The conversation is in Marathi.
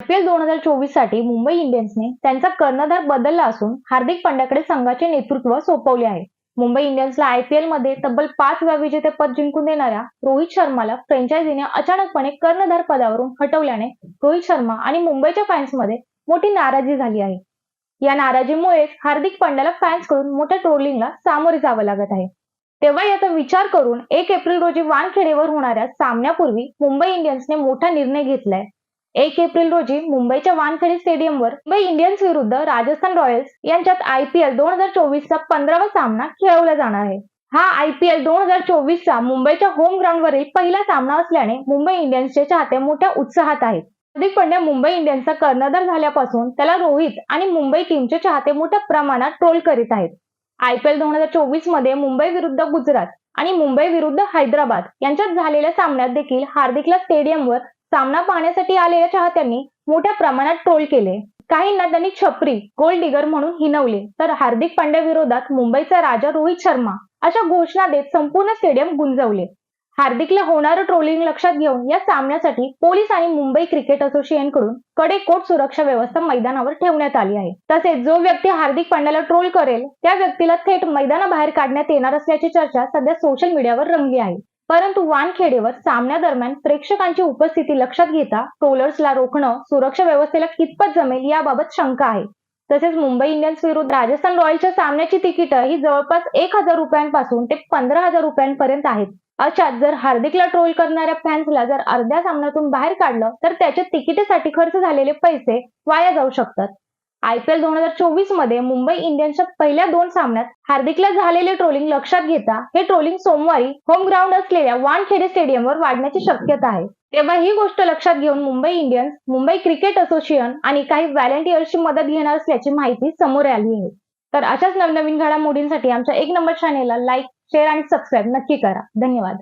आयपीएल दोन हजार चोवीससाठी मुंबई इंडियन्सने त्यांचा कर्णधार बदलला असून हार्दिक पांड्याकडे संघाचे नेतृत्व सोपवले आहे. मुंबई इंडियन्सला आयपीएलमध्ये तब्बल पाच वेळा विजेतेपद जिंकून देणाऱ्या रोहित शर्माला फ्रँचायझीने अचानकपणे कर्णधार पदावरून हटवल्याने रोहित शर्मा आणि मुंबईच्या फॅन्समध्ये मोठी नाराजी झाली आहे. या नाराजीमुळेच हार्दिक पांड्याला फॅन्सकडून मोठ्या ट्रोलिंगला सामोरे जावं लागत आहे. तेव्हा याचा विचार करून एक एप्रिल रोजी वानखेडेवर होणाऱ्या सामन्यापूर्वी मुंबई इंडियन्सने मोठा निर्णय घेतलाय. एक एप्रिल रोजी मुंबईच्या वानखेडे स्टेडियमवर मुंबई इंडियन्स विरुद्ध राजस्थान रॉयल्स यांच्यात आयपीएल दोन हजार चोवीसचा पंधरावा सामना खेळवला जाणार आहे. हा आयपीएल दोन हजार चोवीसचा मुंबईच्या होम ग्राउंडवरील पहिला सामना असल्याने मुंबई इंडियन्सचे चाहते मोठ्या उत्साहात आहेत. हार्दिक पंड्या मुंबई इंडियन्सचा कर्णधार झाल्यापासून त्याला रोहित आणि मुंबई टीमचे चाहते मोठ्या प्रमाणात ट्रोल करीत आहेत. आयपीएल दोन हजार चोवीसमध्ये मुंबई विरुद्ध गुजरात आणि मुंबई विरुद्ध हैदराबाद यांच्यात झालेल्या सामन्यात देखील हार्दिकला स्टेडियमवर सामना पाहण्यासाठी आलेल्या चाहत्यांनी मोठ्या प्रमाणात ट्रोल केले. काहींना त्यांनी छपरी गोल्ड डिगर म्हणून हिनवले. तर हार्दिक पांड्या विरोधात मुंबईचा राजा रोहित शर्मा अशा घोषणा देत संपूर्ण स्टेडियम गुंजवले. हार्दिकला होणारं ट्रोलिंग लक्षात घेऊन या सामन्यासाठी पोलीस आणि मुंबई क्रिकेट असोसिएशनकडून कडेकोट सुरक्षा व्यवस्था मैदानावर ठेवण्यात आली आहे. तसेच जो व्यक्ती हार्दिक पांड्याला ट्रोल करेल त्या व्यक्तीला थेट मैदानाबाहेर काढण्यात येणार असल्याची चर्चा सध्या सोशल मीडियावर रंगली आहे. परंतु वानखेडेवर सामन्यादरम्यान प्रेक्षकांची उपस्थिती लक्षात घेता ट्रोलर्सला रोखणं सुरक्षा व्यवस्थेला कितपत जमेल याबाबत शंका आहे. तसेच मुंबई इंडियन्स विरुद्ध राजस्थान रॉयल्सच्या सामन्याची तिकीटं ही जवळपास एक हजार रुपयांपासून ते पंधरा हजार रुपयांपर्यंत आहेत. अशात जर हार्दिकला ट्रोल करणाऱ्या फॅन्सला जर अर्ध्या सामन्यातून बाहेर काढलं तर त्याच्या तिकिटेसाठी खर्च झालेले पैसे वाया जाऊ शकतात. आयपीएल दोन हजार चोवीसमध्ये मुंबई इंडियन्सच्या पहिल्या दोन सामन्यात हार्दिकला झालेले ट्रोलिंग लक्षात घेता हे ट्रोलिंग सोमवारी होम ग्राउंड असलेल्या वानखेडे स्टेडियमवर वाढण्याची शक्यता आहे. तेव्हा ही गोष्ट लक्षात घेऊन Mumbai Indians Mumbai cricket association आणि काही व्हॉलेंटियर्सची मदत घेणार असल्याची माहिती समोर आली आहे. तर अशाच नवनवीन घडामोडींसाठी आमच्या एक नंबर चॅनेलला लाईक शेअर आणि सबस्क्राईब नक्की करा. धन्यवाद.